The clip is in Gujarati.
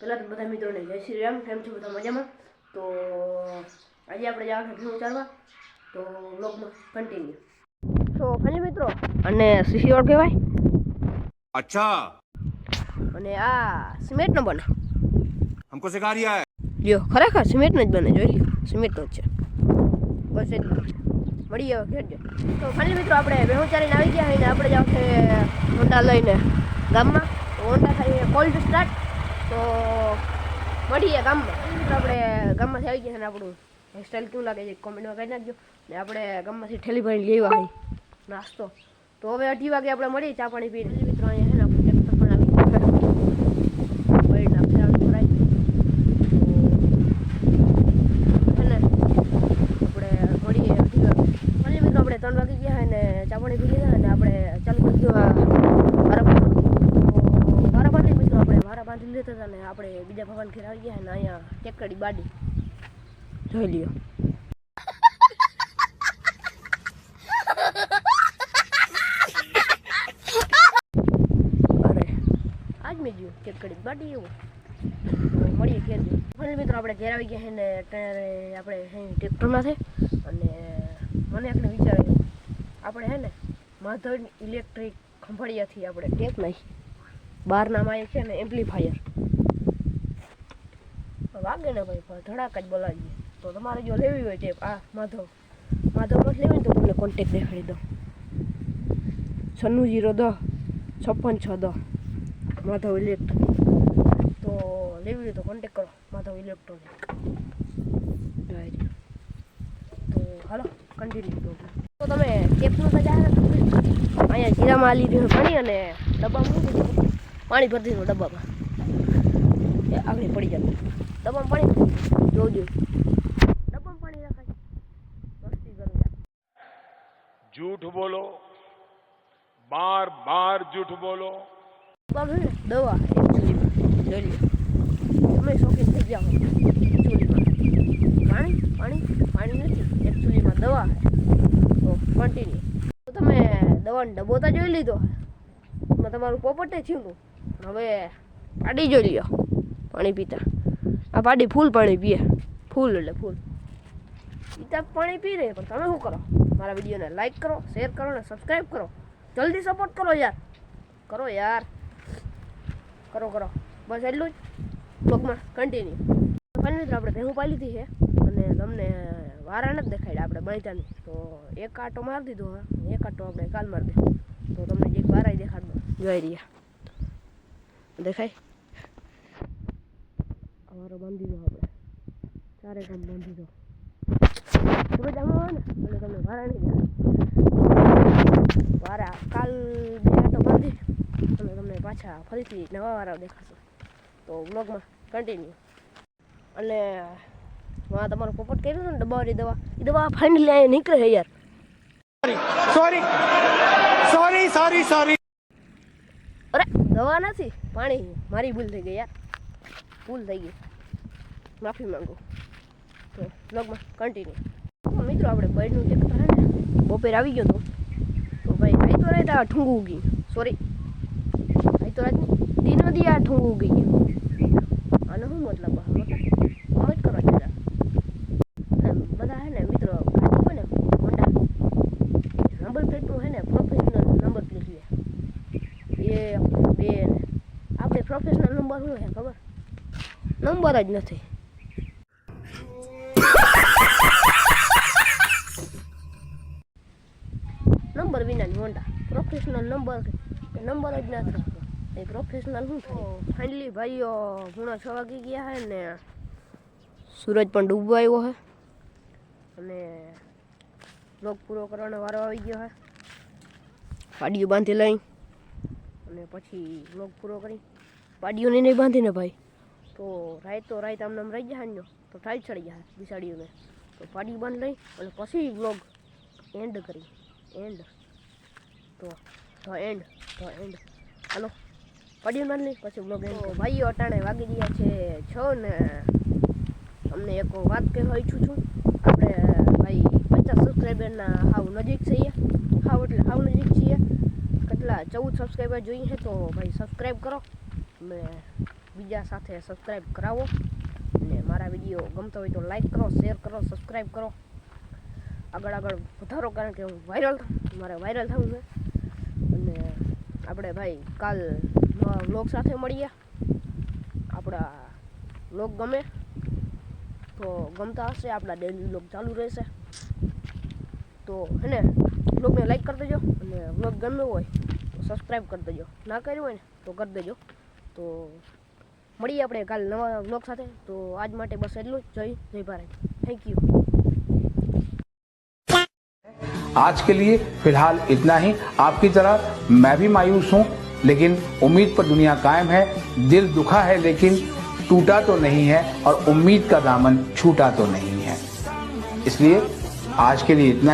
પહેલાં તો બધા મિત્રોને જય શ્રી રામ કેમ છો બધા મજામાં? તો આજે આપણે જવાનું ભીણું ચાલવા. તો બ્લોગમાં કન્ટિન્યુ તો ફાઇનલ મિત્રો અને સીસી રોડ કહેવાય. અચ્છા. અને આ સિમેન્ટનો બને. હમકો સિખા રહ્યા હે લ્યો ખરેખર સિમેન્ટનો જ બને જોઈ લ્યો સિમેન્ટનો જ છે. બસ એટલું મળી ગયો ઘેર તો ફાઇનલ મિત્રો આપણે વેહોચારીને આવી ગયા ને આપણે જાવ છે હોન્ડા લઈને ગામમાં. હોન્ડા ખાલી કોલ્ડ સ્ટાર્ટ તો મળીએ ગામમાં. આપણે ગામમાંથી આવી ગયા અને આપણું હેરસ્ટાઈલ કેવું લાગે છે કોમેન્ટમાં કહી નાખજો. ને આપણે ગામમાંથી ઠેલી ભરીને લેવા આવી. નાસ્તો. તો હવે અઢી વાગે આપણે મળીએ, ચા પાણી પીને. મિત્રો અહીંયા ને ને ત્રણ વાગી ગયા અને ને ચાપણી પી લીધા અને આપણે ચાલુ કરી દીધું આ વારા બાંધવાનું. તો વારા બાંધી મિત્રો બાંધી લીધા હતા ને આપણે બીજા ભગવાન ઘેર આવી ગયા અને અહીંયા ટેકડી બાડી. જોઈ લ્યો. મેં જોયું ટેકડી બાટી એવું. મળીએ મિત્રો, આપણે ઘેર આવી ગયા ને, ત્યારે આપણે ટ્રેક્ટરમાં છે. અને મને એકને વિચાર આપણે હે ને માધવ ઇલેક્ટ્રિક ખંભાળિયાથી આપણે ટેપ નાખી બહારના એ છે ને એમ્પ્લીફાયર વાગે ને ભાઈ, પણ ધડાક જ બોલાવીએ. તો તમારે જો લેવી હોય ટેપ આ માધવ. માધવ નથી લેવી તો મને કોન્ટેક દેખાડી દો છન્નું જીરો દસ છપ્પન છ દસ માધવ ઇલેક્ટ્રોનિક તો લેવી હોય તો કોન્ટેક કરો, માધવ ઇલેક્ટ્રોનિક તો હાલો કન્ટિન્યુ તો તમે ટેપનું દીધી. અહીંયા જીરામાં લીધું પાણી અને ડબ્બા મૂકી દીધું. પાણી ભરતી દો ડબ્બામાં. આગળ પડી જાય. ડબ્બામાં પાણી જોજો. ડબ્બામાં પાણી રાખાય મસ્તી કરું. જૂઠ બોલો. બાર બાર જૂઠ બોલો. દવા જોઈ લો તમે શોખીન થઈ ગયા પાણી પાણી પાણી નથી. એક ચૂલીમાં દવા તો કન્ટિન્યુ તો તમે દવાનો ડબ્બો તો જોઈ લીધો એમાં તમારું પોપટે થયું હતું હવે પાડી જોઈ લ્યો પાણી પીતા. આ પાડી ફૂલ પાણી પીએ. ફૂલ એટલે ફૂલ. પીતા પાણી પી રહે પણ તમે શું કરો? મારા વિડીયોને લાઈક કરો શેર કરો ને સબસ્ક્રાઈબ કરો. જલ્દી સપોર્ટ કરો યાર. કરો યાર. કરો કરો. બસ એટલું જ. બ્લોગમાં કન્ટિન્યુ ફાઇનલી આપણે ભેહું પાઈ લીધી છે અને તમને વારા નથી દેખાડ્યા આપણે બાંધ્યાની તો એક આટો મારી દીધો હા એક આટો આપણે કાલ મારી દે. તો તમને જે વારાય દેખાડ. દો જોઈ રહ્યા દેખાય? અમારો બાંધી દો આપણે. ચારે કામ બાંધી દો. તમે જમો ને એટલે તમને વારા નહીં જાય વારા કાલ બે આટો બાંધી. અને તમને પાછા ફરીથી નવા વાળા દેખાશો. તો વ્લોગમાં કન્ટિન્યુ અને વાં તમારો પોપટ કર્યું હતું ને ડબ્બાવાળી દવા. એ દવા ફાઇનલી અહીંયા નીકળે છે યાર. Sorry sorry sorry sorry. દવા નથી, પાણી મારી ભૂલ થઈ ગઈ યાર. ભૂલ થઈ ગઈ. માફી માંગુ. તો વ્લોગમાં કન્ટિન્યુ મિત્રો, આપણે બળનું જે હે ને. બપોર આવી ગયો તો. તો ભાઈ ભાઈ તો રાત આ ઠુંગું ઉગી સોરી ભાઈ તો રાત દિનો દી આ ઠુંગું ઉગી ગયું. આનો શું મતલબ? આ મતલબ આમ જ કરો જરા એમ બધા હે ને મિત્રો ગાડી હોય ને હોન્ડા નંબર પ્લેટનું હે ને પ્રોફેશનલ નંબર પ્લેટ લે એક બે ને આપણે પ્રોફેશનલ નંબર શું ખબર? નંબર જ નથી. નંબર વિનાની હોન્ડા પ્રોફેશનલ નંબર નંબર જ નથી એ પ્રોફેશનલ શું થાય? ફાઇનલી ભાઈઓ પૂણા છ વાગી ગયા છે ને સૂરજ પણ ડૂબવા આવ્યો છે અને બ્લોક પૂરો કરવાનો વારો આવી ગયો છે પાડીઓ બાંધી લઈ. અને પછી બ્લોક પૂરો કરી. પાડીઓને નહીં બાંધીને ભાઈ. તો રાય તો રાત આમ નામ રહી જાય તો ટાઈટ ચડી જાય બિસાડીઓને તો પાડી બાંધ લઈ અને પછી બ્લોગ એન્ડ કરી. એન્ડ તો ધ એન્ડ ધ એન્ડ હાલો. પાડી બાંધ લઈ, પછી બ્લોગ એન્ડ ભાઈઓ અટાણે વાગી ગયા છે છ ને તમને એક વાત કહેવા ઈચ્છું છું. આપણે, ભાઈ, પચાસ સબસ્ક્રાઈબરના હાવ નજીક છીએ. હાવ એટલે હાવ નજીક છીએ. કેટલા? ચૌદ સબસ્ક્રાઈબર જોઈએ તો, ભાઈ સબસ્ક્રાઈબ કરો. ને બીજા સાથે સબસ્ક્રાઈબ કરાવો. અને મારા વીડિયો ગમતો હોય તો લાઈક કરો શેર કરો સબસ્ક્રાઈબ કરો. આગળ આગળ વધારો, કારણ કે હું વાયરલ મારે વાયરલ થવું છે. અને આપણે ભાઈ કાલ નવા સાથે મળીએ. આપણા વ્લોગ ગમે તો ગમતા હશે. આપણા ડેલી વ્લોગ ચાલુ રહેશે. તો હે ને વ્લોગને લાઈક કરી દેજો. અને વ્લોગ ગમ્યો હોય તો સબસ્ક્રાઈબ કરી દેજો. ના કર્યું હોય ને, તો કરી દેજો. તો મળીએ આપણે કાલ નવા વ્લોગ સાથે તો આજ માટે બસ એટલું જ જય જય ભારત થેન્ક યુ आज के लिए फिलहाल इतना ही आपकी तरह मैं भी मायूस हूं लेकिन उम्मीद पर दुनिया कायम है दिल दुखा है लेकिन टूटा तो नहीं है और उम्मीद का दामन छूटा तो नहीं है इसलिए आज के लिए इतना ही